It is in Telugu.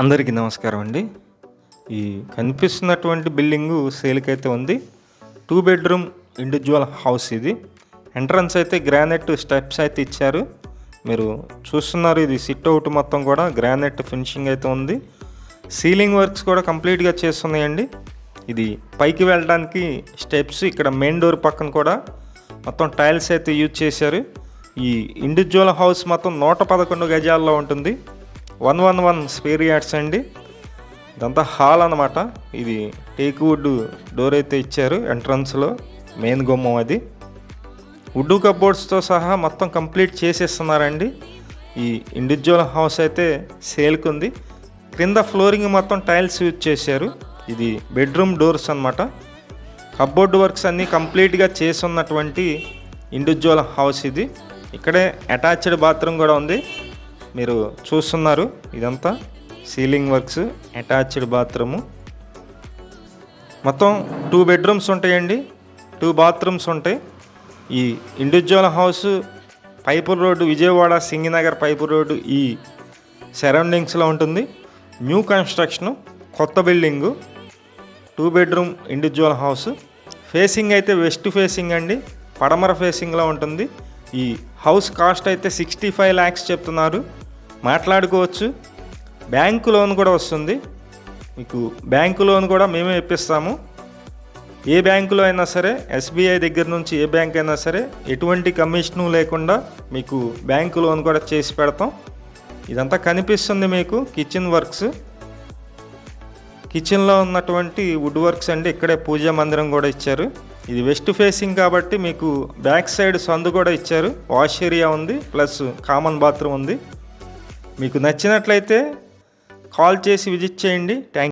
అందరికీ నమస్కారం అండి. ఈ కనిపిస్తున్నటువంటి బిల్డింగు సేల్కి అయితే ఉంది. టూ బెడ్రూమ్ ఇండివిజువల్ హౌస్ ఇది. ఎంట్రన్స్ అయితే గ్రానైట్ స్టెప్స్ అయితే ఇచ్చారు. మీరు చూస్తున్నారు ఇది సిట్ అవుట్ మొత్తం కూడా గ్రానైట్ ఫినిషింగ్ అయితే ఉంది. సీలింగ్ వర్క్స్ కూడా కంప్లీట్గా చేస్తున్నాయండి. ఇది పైకి వెళ్ళడానికి స్టెప్స్ ఇక్కడ మెయిన్ డోర్ పక్కన కూడా మొత్తం టైల్స్ అయితే యూజ్ చేశారు. ఈ ఇండివిజువల్ హౌస్ మొత్తం నూట పదకొండు గజాల్లో ఉంటుంది. One one one square yards అండి. ఇదంతా హాల్ అనమాట ఇది టేక్ వుడ్ డోర్ అయితే ఇచ్చారు ఎంట్రన్స్లో మెయిన్ గుమ్మం అది. వుడ్ కబోర్డ్స్తో సహా మొత్తం కంప్లీట్ చేసేస్తున్నారండి. ఈ ఇండివిజువల్ హౌస్ అయితే సేల్కుంది. క్రింద ఫ్లోరింగ్ మొత్తం టైల్స్ యూజ్ చేశారు. ఇది బెడ్రూమ్ డోర్స్ అనమాట కబోర్డ్ వర్క్స్ అన్నీ కంప్లీట్గా చేసి ఉన్నటువంటి ఇండివిజువల్ హౌస్ ఇది. ఇక్కడే అటాచ్డ్ బాత్రూమ్ కూడా ఉంది. మీరు చూస్తున్నారు. ఇదంతా సీలింగ్ వర్క్స్ అటాచ్డ్ బాత్రూము. మొత్తం టూ బెడ్రూమ్స్ ఉంటాయండి. టూ బాత్రూమ్స్ ఉంటాయి. ఈ individual house pipe road Vijayawada Singhnagar pipe road ఈ సరౌండింగ్స్లో ఉంటుంది. న్యూ కన్స్ట్రక్షన్ కొత్త building two bedroom individual house. Facing అయితే వెస్ట్ ఫేసింగ్ అండి. పడమర ఫేసింగ్లో ఉంటుంది. ఈ హౌస్ కాస్ట్ అయితే సిక్స్టీ ఫైవ్ ల్యాక్స్ చెప్తున్నారు. మాట్లాడుకోవచ్చు. బ్యాంకు లోన్ కూడా వస్తుంది. మీకు బ్యాంకు లోన్ కూడా మేమే ఇప్పిస్తాము. ఏ బ్యాంకులో అయినా సరే ఎస్బీఐ దగ్గర నుంచి ఏ బ్యాంక్ అయినా సరే ఎటువంటి కమిషను లేకుండా మీకు బ్యాంకు లోన్ కూడా చేసి పెడతాం. ఇదంతా కనిపిస్తుంది మీకు కిచెన్ వర్క్స్. కిచెన్లో ఉన్నటువంటి వుడ్ వర్క్స్ అండి ఇక్కడే పూజా మందిరం కూడా ఇచ్చారు. ఇది వెస్ట్ ఫేసింగ్ కాబట్టి మీకు బ్యాక్ సైడ్ సందు కూడా ఇచ్చారు. వాష్ ఏరియా ఉంది ప్లస్ కామన్ బాత్రూమ్ ఉంది. మీకు నచ్చినట్లయితే కాల్ చేసి విజిట్ చేయండి. థ్యాంక్